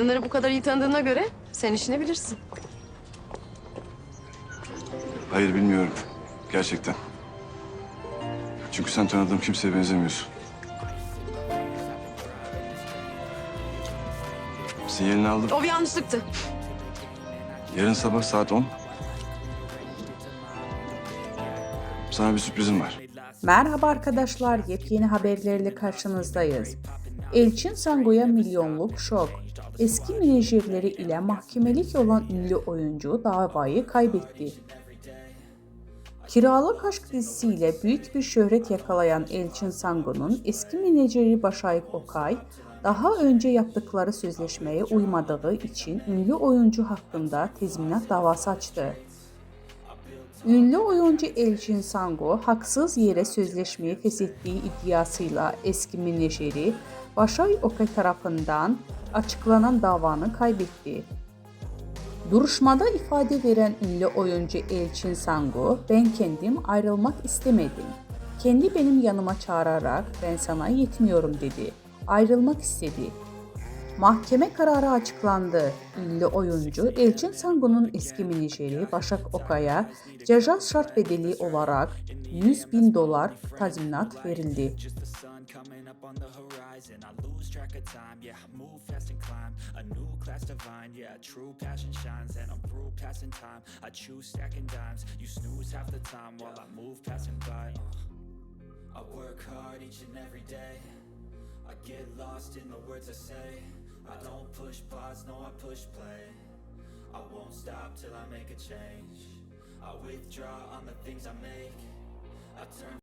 Kadınları bu kadar iyi tanıdığına göre sen işini bilirsin. Hayır bilmiyorum. Gerçekten. Çünkü sen tanıdığım kimseye benzemiyorsun. Sinyalini aldım. O bir yanlışlıktı. Yarın sabah saat 10. Sana bir sürprizim var. Merhaba arkadaşlar, yepyeni haberlerle karşınızdayız. Elçin Sango'ya milyonluk şok. Eski menajerleri ile mahkemelik olan ünlü oyuncu davayı kaybetti. Kiralık Aşk dizisiyle büyük bir şöhret yakalayan Elçin Sango'nun eski menajeri Başayık Okay, daha önce yaptıkları sözleşmeye uymadığı için ünlü oyuncu hakkında tezminat davası açtı. Ünlü oyuncu Elçin Sango haksız yere sözleşmeyi feshettiği iddiasıyla eski menajeri Başay Okay tarafından açıklanan davanı kaybetti. Duruşmada ifade veren ünlü oyuncu Elçin Sango, ben kendim ayrılmak istemedim. Kendi benim yanıma çağırarak ben sana yetmiyorum dedi. Ayrılmak istedi. Mahkeme kararı açıklandı. Ünlü oyuncu Elçin Sango'nun eski menajeri Başak Okay'a ceza şart bedeli olarak 100 bin dolar tazminat verildi. I work hard each and every day. I get lost in the words I say. I don't push pause, no, I push play. I won't stop till I make a change. I withdraw on the things I make. I turn